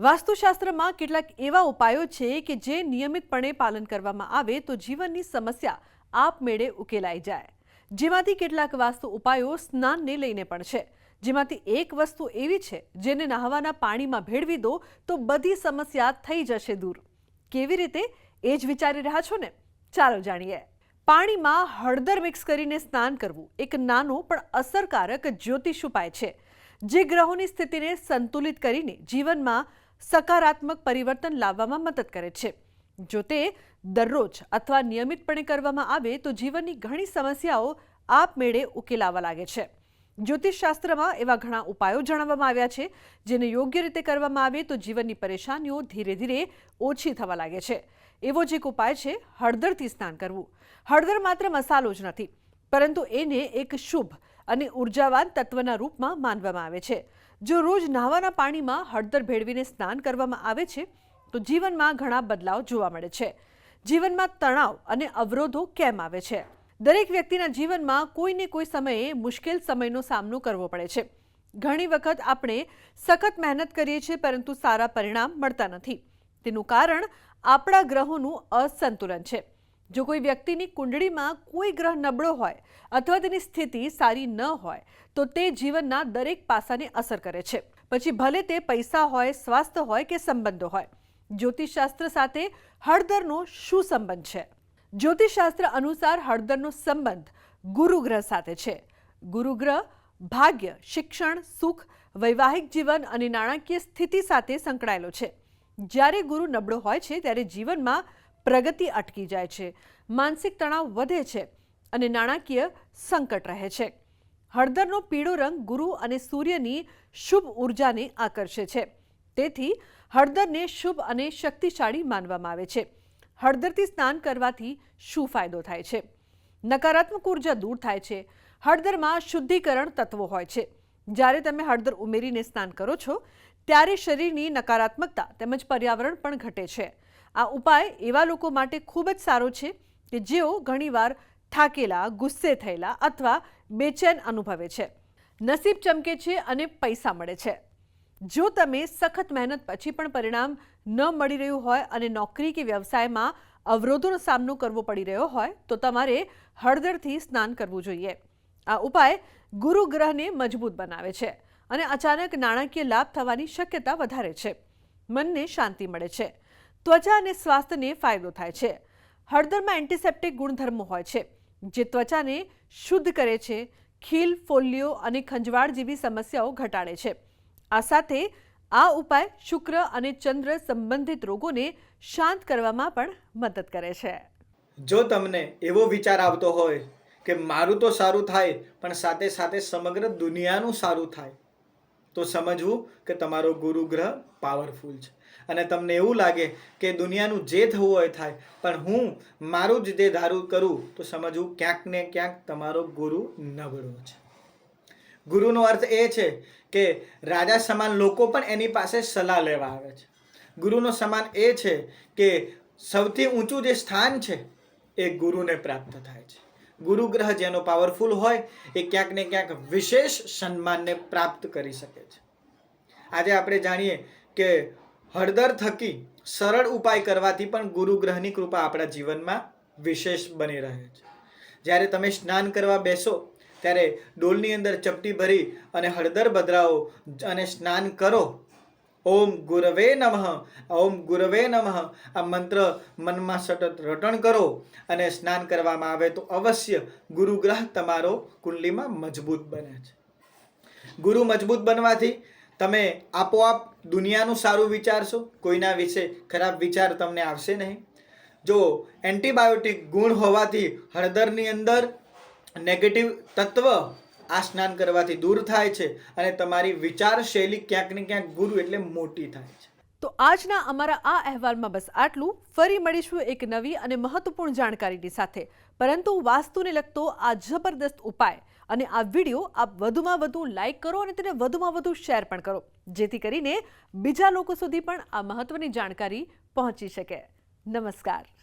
વાસ્તુશાસ્ત્રમાં કેટલાક એવા ઉપાયો છે કે જે નિયમિતપણે પાલન કરવામાં આવે તો જીવનની સમસ્યા આપમેળે ઉકેલાઈ જાય. જેમાંથી કેટલાક વાસ્તુ ઉપાયો સ્નાનને લઈને પણ છે. જેમાંથી એક વસ્તુ એવી છે, જેને નહાવાના પાણીમાં ભેળવી દો તો બધી સમસ્યા થઈ જશે દૂર. કેવી રીતે? એ જ વિચારી રહ્યા છો ને? ચાલો જાણીએ. પાણીમાં હળદર મિક્સ કરીને સ્નાન કરવું એક નાનો પણ અસરકારક જ્યોતિષ ઉપાય છે, જે ગ્રહોની સ્થિતિને સંતુલિત કરીને જીવનમાં સકારાત્મક પરિવર્તન લાવવામાં મદદ કરે છે. જો તે દરરોજ અથવા નિયમિતપણે કરવામાં આવે તો જીવનની ઘણી સમસ્યાઓ આપમેળે ઉકેલાવા લાગે છે. જ્યોતિષશાસ્ત્રમાં એવા ઘણા ઉપાયો જણાવવામાં આવ્યા છે, જેને યોગ્ય રીતે કરવામાં આવે તો જીવનની પરેશાનીઓ ધીરે ધીરે ઓછી થવા લાગે છે. એવો જ એક ઉપાય છે, હળદરથી સ્નાન કરવું. હળદર માત્ર મસાલો જ નથી, પરંતુ એને એક શુભ અને ઉર્જાવાન તત્વના રૂપમાં માનવામાં આવે છે. જો રોજ નહાવાના પાણીમાં હળદર ભેળવીને સ્નાન કરવામાં આવે છે, તો જીવનમાં ઘણા બદલાવ જોવા મળે છે. જીવનમાં તણાવ અને અવરોધો કેમ આવે છે? દરેક વ્યક્તિના જીવનમાં કોઈને કોઈ સમયે મુશ્કેલ સમયનો સામનો કરવો પડે છે. ઘણી વખત આપણે સખત મહેનત કરીએ છીએ, પરંતુ સારા પરિણામ મળતા નથી. તેનું કારણ આપણા ગ્રહોનું અસંતુલન છે. જો કોઈ વ્યક્તિની કુંડળીમાં કોઈ ગ્રહ નબળો હોય અથવા તેની સ્થિતિ સારી ન હોય, તો તે જીવનના દરેક પાસાને અસર કરે છે. પછી ભલે તે પૈસા હોય, સ્વાસ્થ્ય હોય કે સંબંધો હોય, જ્યોતિષશાસ્ત્ર સાથે હળદરનો શું સંબંધ છે? જ્યોતિષશાસ્ત્ર અનુસાર હળદરનો સંબંધ ગુરુગ્રહ સાથે છે. ગુરુગ્રહ ભાગ્ય, શિક્ષણ, સુખ, વૈવાહિક જીવન અને નાણાકીય સ્થિતિ સાથે સંકળાયેલો છે. જ્યારે ગુરુ નબળો હોય છે, ત્યારે જીવનમાં પ્રગતિ અટકી જાય છે. માનસિક તણાવ વધે છે અને નાણાકીય સંકટ રહે છે. હળદરનો પીળો રંગ ગુરુ અને સૂર્યની શુભ ઉર્જાને આકર્ષે છે. તેથી હળદરને શુભ અને શક્તિશાળી માનવામાં આવે છે. હળદરથી સ્નાન કરવાથી શું ફાયદો થાય છે? નકારાત્મક ઊર્જા દૂર થાય છે. હળદરમાં શુદ્ધિકરણ તત્વો હોય છે. જ્યારે તમે હળદર ઉમેરીને સ્નાન કરો છો, ત્યારે શરીરની નકારાત્મકતા તેમજ પર્યાવરણ પણ ઘટે છે. આ ઉપાય એવા લોકો માટે ખૂબ જ સારો છે કે જેઓ ઘણીવાર થાકેલા, ગુસ્સે થયેલા અથવા બેચેન અનુભવે છે. નસીબ ચમકે છે અને પૈસા મળે છે. જો તમે સખત મહેનત પછી પણ પરિણામ ન મળી રહ્યું હોય અને નોકરી કે વ્યવસાયમાં અવરોધોનો સામનો કરવો પડી રહ્યો હોય, તો તમારે હળદરથી સ્નાન કરવું જોઈએ. આ ઉપાય ગુરુ ગ્રહને મજબૂત બનાવે છે અને અચાનક નાણાકીય લાભ થવાની શક્યતા વધારે છે. મનને શાંતિ મળે છે. ત્વચા અને સ્વાસ્થ્યને ફાયદો થાય છે. હળદરમાં એન્ટિસેપ્ટિક ગુણધર્મો હોય છે, જે ત્વચાને શુદ્ધ કરે છે, ખીલ, ફોલ્લીઓ અને ખંજવાળ જેવી સમસ્યાઓ ઘટાડે છે. આ સાથે આ ઉપાય શુક્ર અને ચંદ્ર સંબંધિત રોગોને શાંત કરવામાં પણ મદદ કરે છે. જો તમને એવો વિચાર આવતો હોય કે મારું તો સારું થાય, પણ સાથે સાથે સમગ્ર દુનિયાનું સારું થાય, તો સમજવું કે તમારો ગુરુ ગ્રહ પાવરફુલ છે. અને તમને એવું લાગે કે દુનિયાનું જે થવું હોય થાય, પણ હું મારું જ તે ધારું કરું, તો સમજવું ક્યાંક ને ક્યાંક તમારો ગુરુ નબળો છે. ગુરુનો અર્થ એ છે કે રાજા સમાન લોકો પણ એની પાસે સલાહ લેવા આવે છે. ગુરુનો સમાન એ છે કે સૌથી ઊંચું જે સ્થાન છે, એ ગુરુને પ્રાપ્ત થાય છે. ગુરુ ગ્રહ જેનો પાવરફુલ હોય, એ ક્યાંક ને ક્યાંક વિશેષ સન્માનને પ્રાપ્ત કરી શકે છે. આજે આપણે જાણીએ કે હળદર થકી સરળ ઉપાય કરવાથી પણ ગુરુગ્રહની કૃપા આપણા જીવનમાં વિશેષ બની રહે છે. જ્યારે તમે સ્નાન કરવા બેસો, ત્યારે ડોલની અંદર ચપટી ભરી અને હળદર બદરાવો અને સ્નાન કરો. ઓમ ગુરવે નમઃ, ઓમ ગુરવે નમઃ. આ મંત્ર મનમાં સતત રટણ કરો અને સ્નાન કરવામાં આવે તો અવશ્ય ગુરુગ્રહ તમારો કુંડલીમાં મજબૂત બને છે. ગુરુ મજબૂત બનવાથી તમે આપોઆપ દુનિયાનું સારું વિચારશો, કોઈના વિશે ખરાબ વિચાર તમને આવશે નહીં. જો એન્ટીબાયોટિક ગુણ હોવાથી હળદરની અંદર નેગેટિવ તત્વ આ સ્નાન કરવાથી દૂર થાય છે અને તમારી વિચાર શૈલી ક્યાંક ને ક્યાંક ગુરુ એટલે મોટી થાય છે. તો આજના અમારા આ અહેવાલમાં બસ આટલું. ફરી મળીશું એક નવી અને મહત્વપૂર્ણ જાણકારીની સાથે. પરંતુ વાસ્તુને લગતો આ જબરદસ્ત ઉપાય અને આ વીડિયો આપ વધુમાં વધુ લાઇક કરો અને તેને વધુમાં વધુ શેર પણ કરો. જેથી કરીને બીજા લોકો સુધી પણ આ મહત્વની જાણકારી પહોંચી શકે. નમસ્કાર.